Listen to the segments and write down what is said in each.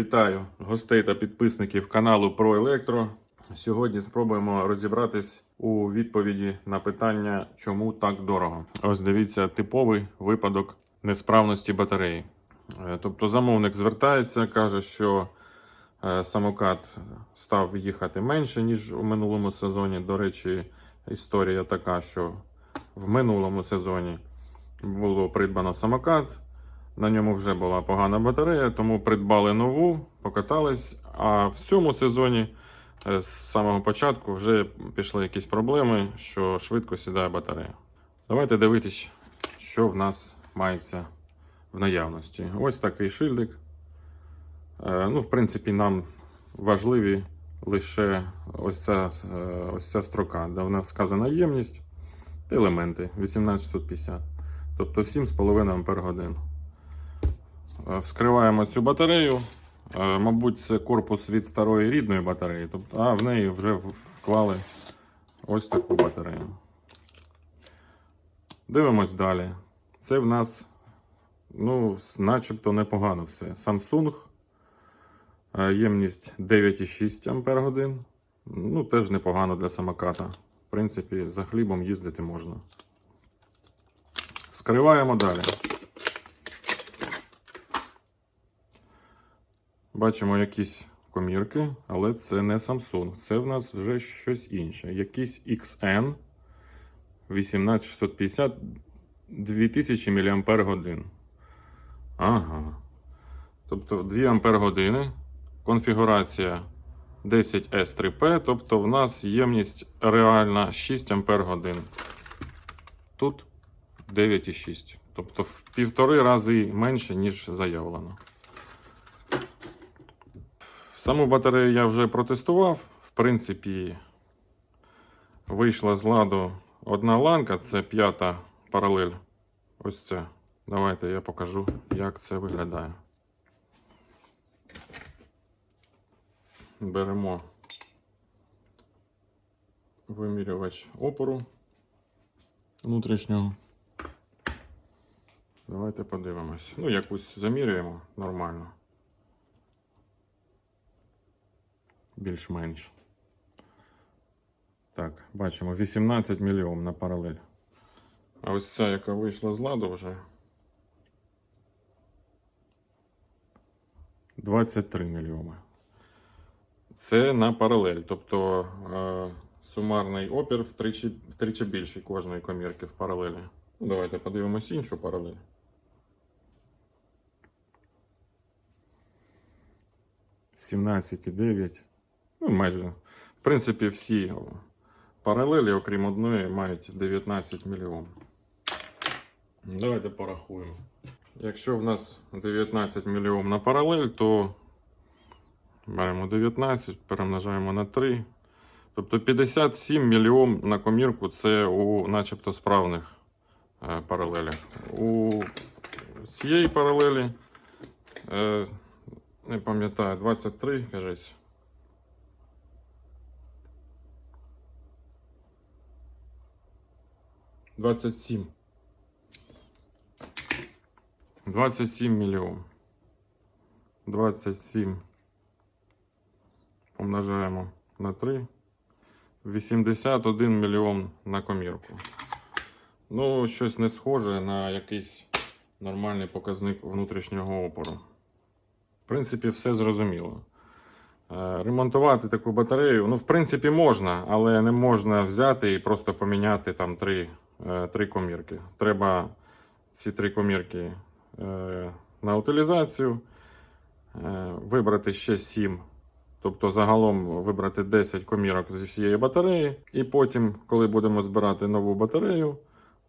Вітаю гостей та підписників каналу Про Електро. Сьогодні спробуємо розібратись у відповіді на питання, чому так дорого. Ось дивіться типовий випадок несправності батареї. Е, Тобто замовник звертається, каже, що е, самокат став їхати менше, ніж у минулому сезоні. До речі, історія така, що в минулому сезоні було придбано самокат. На ньому вже була погана батарея, тому придбали нову, покатались. А в цьому сезоні е, з самого початку вже пішли якісь проблеми, що швидко сідає батарея. Давайте дивитись, що в нас мається в наявності. Ось такий шильдик. Е, Ну, в принципі, нам важливі лише ось ця, е, ось ця строка, де вона вказана ємність та елементи 18650. Тобто 7,5 Ампер годин. Е, Вскриваємо цю батарею. Е, Мабуть, це корпус від старої рідної батареї, тобто, а в неї вже вклали ось таку батарею. Дивимось далі. Це в нас, ну, начебто непогано все. Samsung. Е, Ємність 9,6 Ампер годин. Ну, теж непогано для самоката. В принципі, за хлібом їздити можна. Вскриваємо далі. Бачимо якісь комірки, але це не Samsung. Це в нас вже щось інше. Якийсь XN 18650 2000 мАч. Ага. Тобто 2 Ампер години. Конфігурація 10S3P, тобто в нас ємність реальна 6 Ампер годин. Тут 9,6. Тобто в півтори рази менше, ніж заявлено. Саму батарею я вже протестував. В принципі, вийшла з ладу одна ланка, це п'ята паралель. Ось це. Давайте я покажу, як це виглядає. Беремо вимірювач опору внутрішнього. Давайте подивимось. Ну, якусь замірюємо нормально. Більш-менш. Так, бачимо 18 мільйон на паралель. А ось ця, яка вийшла з ладу вже. 23 мільйони. Це на паралель. Тобто е, сумарний опір втричі, втричі більший кожної комірки в паралелі. Ну, давайте подивимось іншу паралель. Сімнадцять і дев'ять ну майже, в принципі, всі паралелі, окрім одної, мають 19 мільйонів. Давайте порахуємо. Якщо в нас 19 мільйонів на паралель, то беремо 19, перемножаємо на 3. Тобто 57 мільйонів на комірку це у начебто справних е, паралелях. У цієї паралелі, е, не пам'ятаю, 23, кажуть. 27. 27 мільйон. 27. Помножаємо на 3. 81 мільйон на комірку. Ну, щось не схоже на якийсь нормальний показник внутрішнього опору. В принципі, все зрозуміло. Е, ремонтувати таку батарею, ну, в принципі, можна, але не можна взяти і просто поміняти там три три комірки. Треба ці три комірки е, на утилізацію, е, вибрати ще 7, тобто загалом вибрати 10 комірок зі всієї батареї. І потім, коли будемо збирати нову батарею,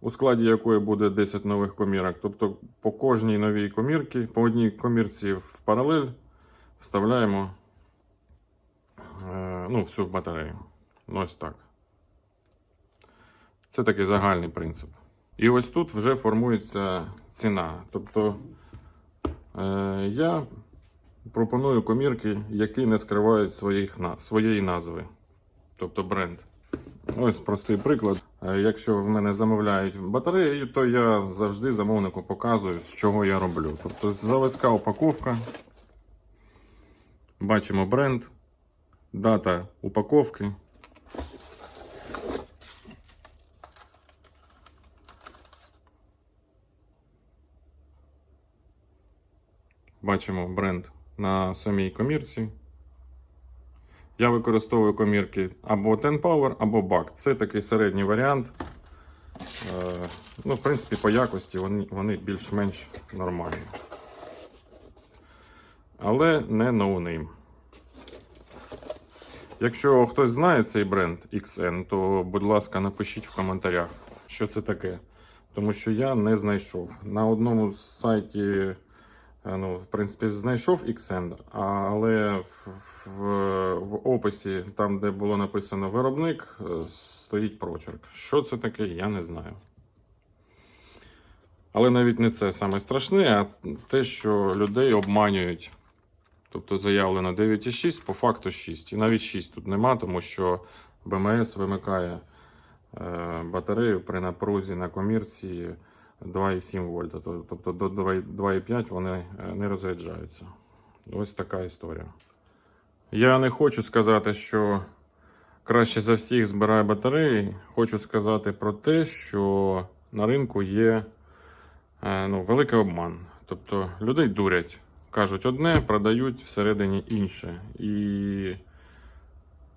у складі якої буде 10 нових комірок, тобто по кожній новій комірці, по одній комірці в паралель вставляємо е, ну, всю батарею. Ну, Ось так. Це такий загальний принцип. І ось тут вже формується ціна. Тобто е, я пропоную комірки, які не скривають своїх, своєї назви. Тобто бренд. Ось простий приклад. Е, Якщо в мене замовляють батареї, то я завжди замовнику показую, з чого я роблю. Тобто заводська упаковка. Бачимо бренд, дата упаковки. Бачимо бренд на самій комірці. Я використовую комірки або Ten Power, або BAC. Це такий середній варіант. Е, ну, в принципі, по якості вони, вони більш-менш нормальні. Але не ноунейм. Якщо хтось знає цей бренд XN, то будь ласка, напишіть в коментарях, що це таке. Тому що я не знайшов. На одному з сайті, е, ну, в принципі, знайшов XN, але в, в, в описі, там, де було написано виробник, е, стоїть прочерк. Що це таке, я не знаю. Але навіть не це саме страшне, а те, що людей обманюють. Тобто заявлено 9,6, по факту 6. І навіть 6 тут нема, тому що БМС вимикає е, батарею при напрузі на комірці 2,7 вольта. Тобто до 2,5 вони е, не розряджаються. Ось така історія. Я не хочу сказати, що краще за всіх збирає батареї. Хочу сказати про те, що на ринку є е, ну, великий обман. Тобто людей дурять. Кажуть одне, продають всередині інше. І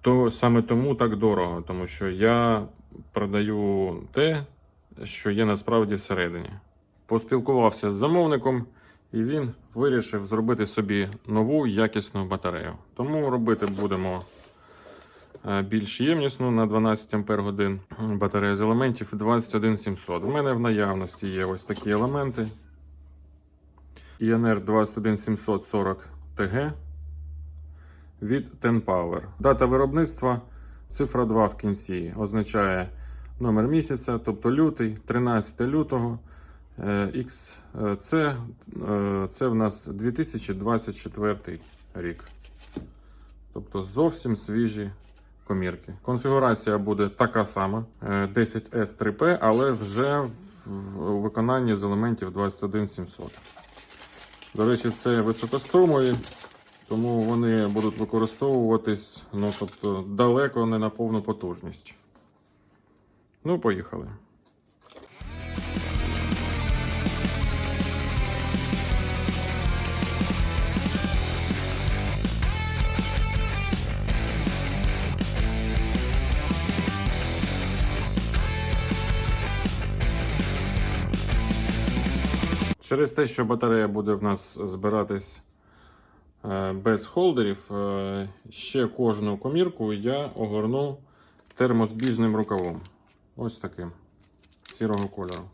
то саме тому так дорого, тому що я продаю те, що є насправді всередині. Поспілкувався з замовником, і він вирішив зробити собі нову якісну батарею. Тому робити будемо е, більш ємнісну на 12 Ампер годин батарея з елементів 21700. У мене в наявності є ось такі елементи. INR 21740 TG від Ten Power. Дата виробництва цифра 2 в кінці означає номер місяця, тобто лютий, 13 лютого. Е, X, е, це, е, в нас 2024 рік. Тобто зовсім свіжі комірки. Конфігурація буде така сама: е, 10S3P, але вже у виконанні з елементів 21700. До речі, це високострумові, тому вони будуть використовуватись ну, тобто, далеко не на повну потужність. Ну, поїхали. Через те, що батарея буде в нас збиратись е, без холдерів, е, ще кожну комірку я огорну термозбіжним рукавом. Ось таким сірого кольору.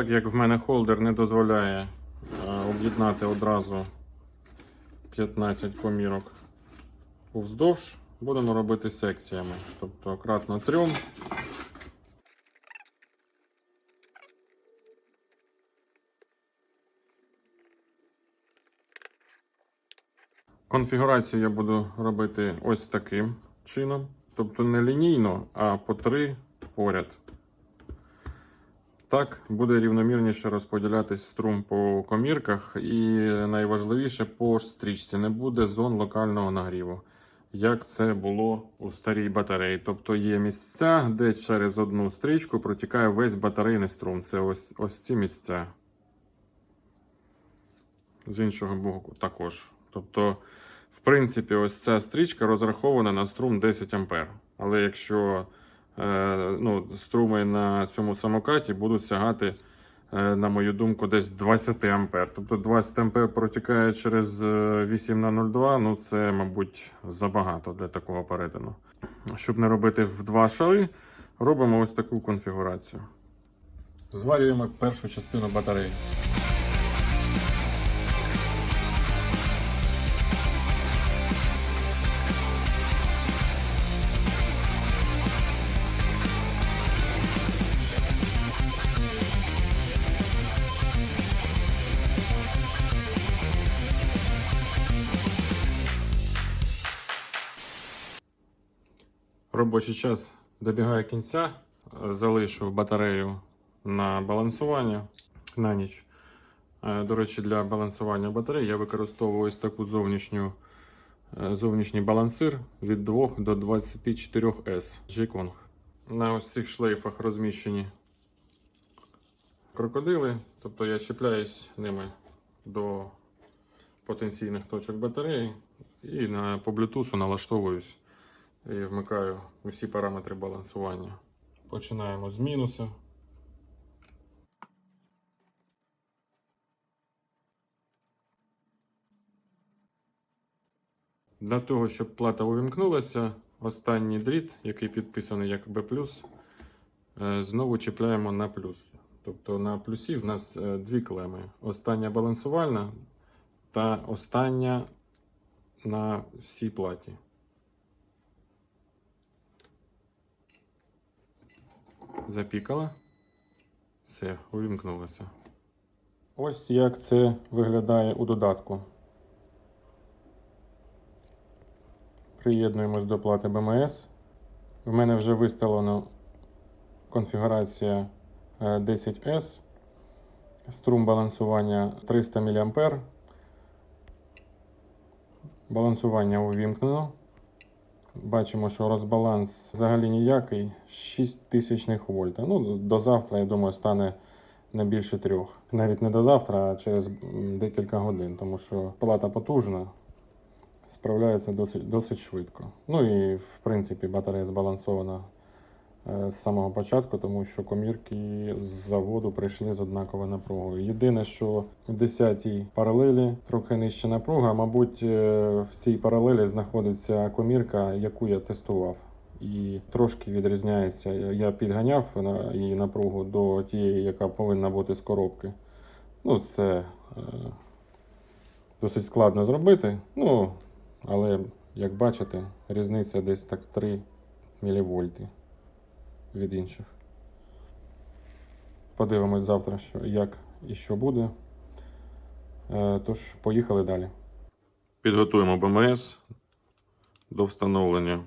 Так як в мене холдер не дозволяє е, об'єднати одразу 15 комірок вздовж, будемо робити секціями. Тобто кратно трьом. Конфігурацію я буду робити ось таким чином. Тобто не лінійно, а по три поряд. Так буде рівномірніше розподілятись струм по комірках, і найважливіше по стрічці не буде зон локального нагріву, як це було у старій батареї. Тобто є місця, де через одну стрічку протікає весь батарейний струм. Це ось, ось ці місця. З іншого боку, також. Тобто, в принципі, ось ця стрічка розрахована на струм 10 А. Але якщо ну, струми на цьому самокаті будуть сягати, е, на мою думку, десь 20 А. Тобто 20 А протікає через е, 8 на 02, ну це, мабуть, забагато для такого перетину. Щоб не робити в два шари, робимо ось таку конфігурацію. Зварюємо першу частину батареї. Робочий час добігає кінця. Залишу батарею на балансування на ніч. Е, До речі, для балансування батареї я використовую ось таку зовнішню, е, зовнішній балансир від 2 до 24 S G-Kong. На ось цих шлейфах розміщені крокодили, тобто я чіпляюсь ними до потенційних точок батареї і на, по Bluetooth налаштовуюсь і вмикаю усі параметри балансування. Починаємо з мінуса. Для того, щоб плата увімкнулася, останній дріт, який підписаний як B+, е, знову чіпляємо на плюс. Тобто на плюсі в нас е, дві клеми. Остання балансувальна та остання на всій платі. Запікала. Все, увімкнулося. Ось як це виглядає у додатку. Приєднуємось до плати BMS. В мене вже виставлено конфігурація е, 10S. Струм балансування 300 мА. Балансування увімкнено. Бачимо, що розбаланс взагалі ніякий 6 тисячних вольта. Ну, до завтра, я думаю, стане не більше трьох. Навіть не до завтра, а через декілька годин, тому що плата потужна, справляється досить, досить швидко. Ну і в принципі батарея збалансована з самого початку, тому що комірки з заводу прийшли з однаковою напругою. Єдине, що в 10-й паралелі трохи нижча напруга, мабуть, е, в цій паралелі знаходиться комірка, яку я тестував. І трошки відрізняється. Я підганяв її напругу до тієї, яка повинна бути з коробки. Ну, це е, досить складно зробити. Ну, але як бачите, різниця десь так 3 мВ від інших. Подивимось завтра, що, як і що буде. Е, Тож, поїхали далі. Підготуємо БМС до встановлення.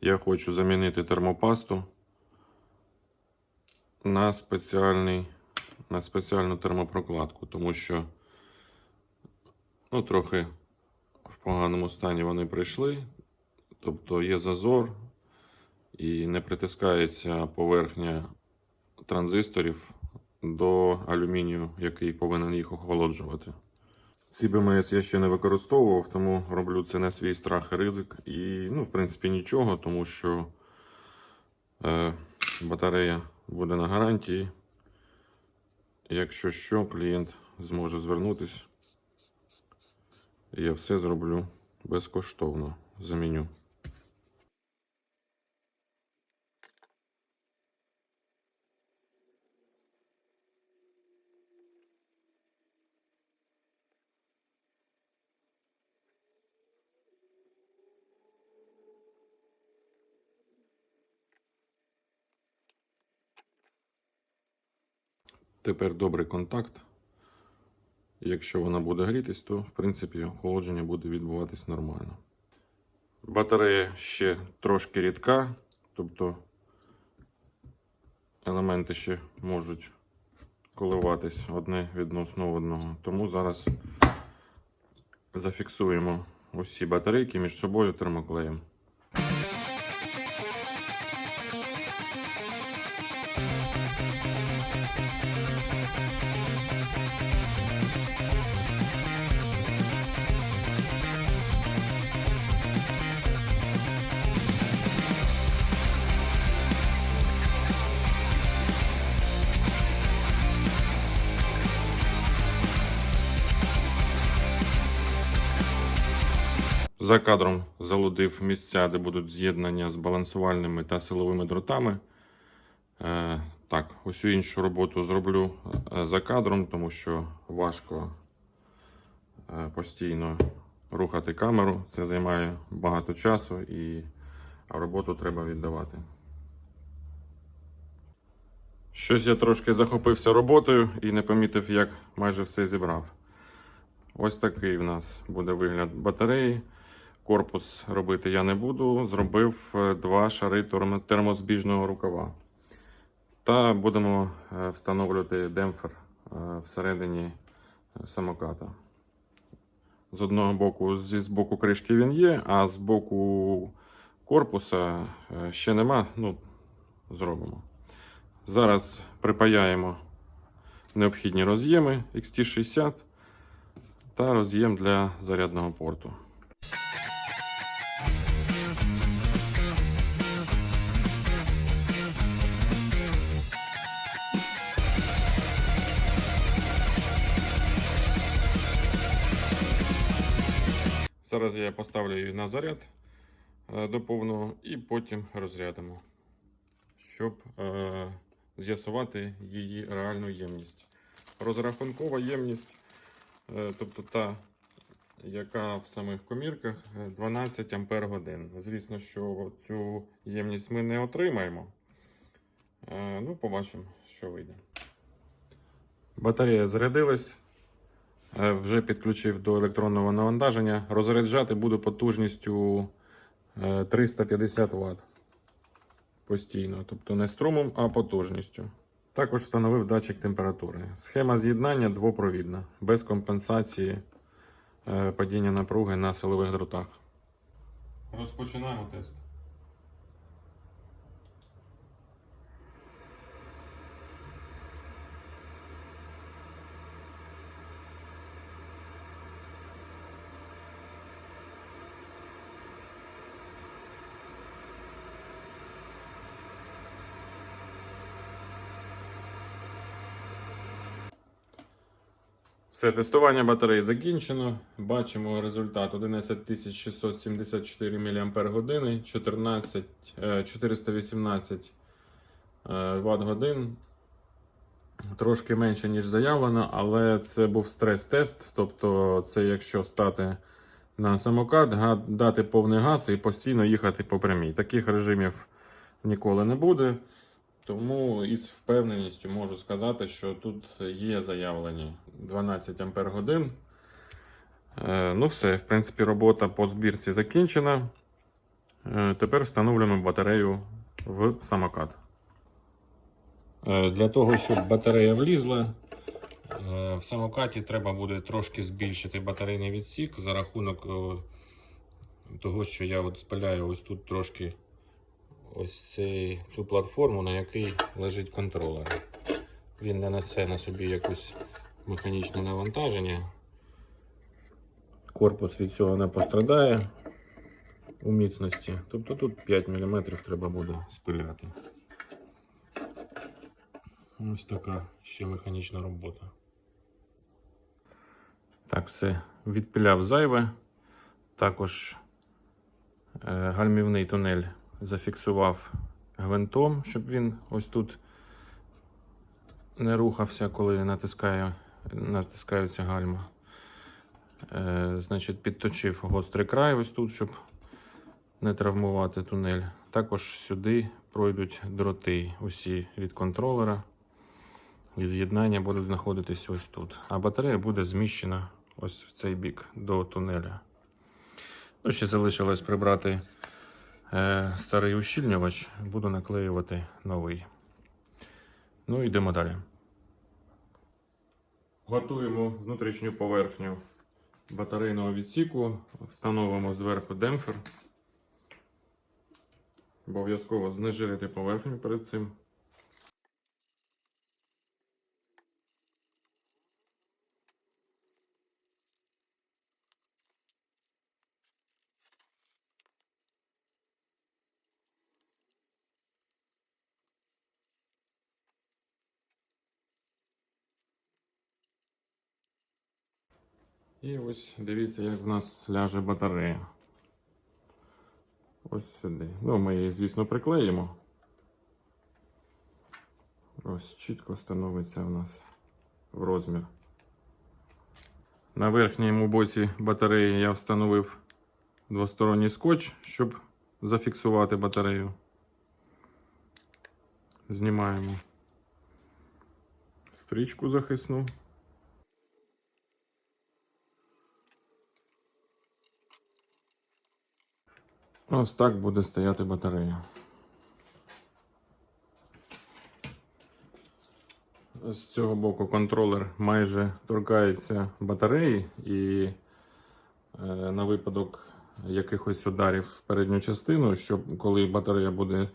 Я хочу замінити термопасту на, спеціальний, на спеціальну термопрокладку, тому що ну, трохи в поганому стані вони прийшли. Тобто є зазор і не притискається поверхня транзисторів до алюмінію, який повинен їх охолоджувати. Ці БМС я ще не використовував, тому роблю це на свій страх і ризик. І, ну, в принципі, нічого, тому що е, батарея буде на гарантії. Якщо що, клієнт зможе звернутися. Я все зроблю безкоштовно. Заміню. Тепер добрий контакт. Якщо вона буде грітись, то в принципі охолодження буде відбуватись нормально. Батарея ще трошки рідка, тобто елементи ще можуть коливатись одне відносно одного. Тому зараз зафіксуємо усі батарейки між собою термоклеєм. За кадром залудив місця, де будуть з'єднання з балансувальними та силовими дротами. Е, так, усю іншу роботу зроблю е, за кадром, тому що важко е, постійно рухати камеру. Це займає багато часу і роботу треба віддавати. Щось я трошки захопився роботою і не помітив, як майже все зібрав. Ось такий в нас буде вигляд батареї. Корпус робити я не буду. Зробив е, два шари термозбіжного рукава. Та будемо е, встановлювати демпфер е, всередині самоката. З одного боку, зі з боку кришки він є, а з боку корпуса ще нема. Ну, зробимо. Зараз припаяємо необхідні роз'єми XT60 та роз'єм для зарядного порту. Зараз я поставлю її на заряд е, до повного і потім розрядимо, щоб е, з'ясувати її реальну ємність. Розрахункова ємність, е, тобто та, яка в самих комірках е, 12 ампер годин. Звісно, що цю ємність ми не отримаємо. Ну, побачимо, що вийде. Батарея зарядилась. Е, Вже підключив до електронного навантаження. Розряджати буду потужністю е, 350 Вт постійно, тобто не струмом, а потужністю. Також встановив датчик температури. Схема з'єднання двопровідна, без компенсації е, падіння напруги на силових дротах. Розпочинаємо тест. Все, тестування батареї закінчено. Бачимо результат 11674 мАч, 14, е, 418 Вт годин. Трошки менше, ніж заявлено, але це був стрес-тест. Тобто, це якщо стати на самокат, дати повний газ і постійно їхати по прямій. Таких режимів ніколи не буде. Тому із впевненістю можу сказати, що тут є заявлені 12 Ампер годин. Е, Ну, все, в принципі, робота по збірці закінчена. Е, Тепер встановлюємо батарею в самокат. Е, Для того, щоб батарея влізла, в самокаті треба буде трошки збільшити батарейний відсік за рахунок того, що я от спиляю ось тут трошки ось цей, цю платформу, на якій лежить контролер. Він не несе на собі якусь механічне навантаження. Корпус від цього не пострадає у міцності. Тобто тут 5 мм треба буде спиляти. Ось така ще механічна робота. Так, все, відпиляв зайве. Також е, гальмівний тунель зафіксував гвинтом, щоб він ось тут не рухався, коли натискаю, натискаються гальма. Е, значить, підточив гострий край ось тут, щоб не травмувати тунель. Також сюди пройдуть дроти усі від контролера. І з'єднання будуть знаходитись ось тут. А батарея буде зміщена ось в цей бік до тунеля. Ну, ще залишилось прибрати старий ущільнювач, буду наклеювати новий. Ну, йдемо далі. Готуємо внутрішню поверхню батарейного відсіку, встановимо зверху демпфер. Обов'язково знежирити поверхню перед цим. І ось дивіться, як в нас ляже батарея. Ось сюди. Ну, ми її, звісно, приклеїмо. Ось чітко становиться в нас в розмір. На верхньому боці батареї я встановив двосторонній скотч, щоб зафіксувати батарею. Знімаємо стрічку захисну. Ось так буде стояти батарея. З цього боку контролер майже торкається батареї і е, на випадок якихось ударів в передню частину, щоб коли батарея буде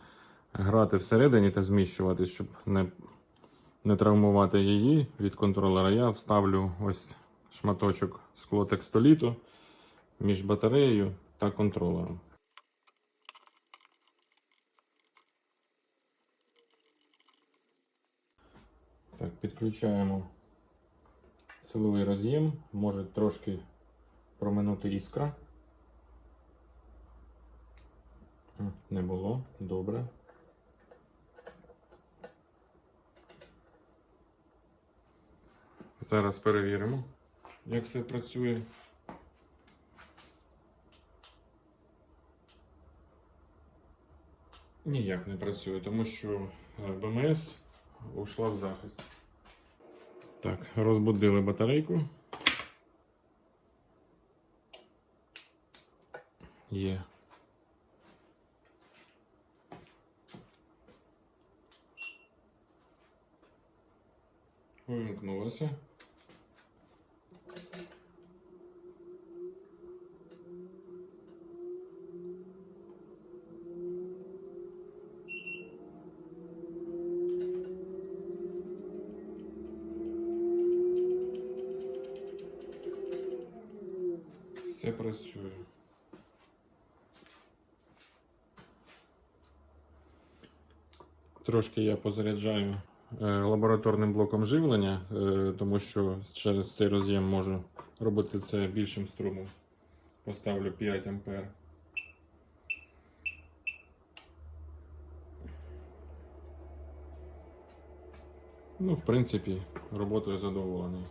грати всередині та зміщуватись, щоб не, не травмувати її від контролера, я вставлю ось шматочок склотекстоліту між батареєю та контролером. Так, підключаємо силовий роз'єм. Може трошки проминути іскра. Не було. Добре. Зараз перевіримо, як все працює. Ніяк не працює, тому що е, БМС ушла в захист. Так, розбудили батарейку. Є. Вимкнулося. Все працює. Трошки я позаряджаю е, лабораторним блоком живлення, е, тому що через цей роз'єм можу робити це більшим струмом. Поставлю 5 ампер. Ну, в принципі, роботою задоволений.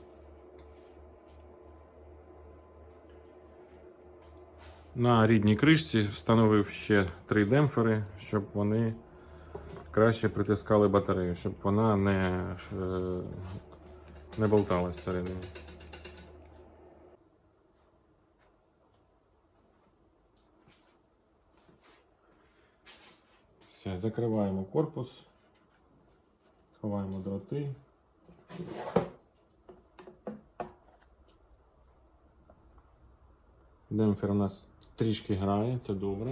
На рідній кришці встановив ще три демпфери, щоб вони краще притискали батарею, щоб вона не, е, не болталась всередині. Все, закриваємо корпус, ховаємо дроти. Демпфер у нас трішки грає, це добре.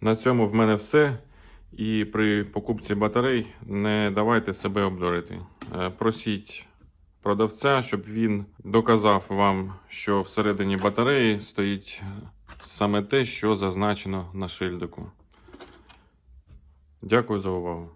На цьому в мене все. І при покупці батарей не давайте себе обдурити. Е, Просіть продавця, щоб він доказав вам, що всередині батареї стоїть саме те, що зазначено на шильдику. Дякую за увагу.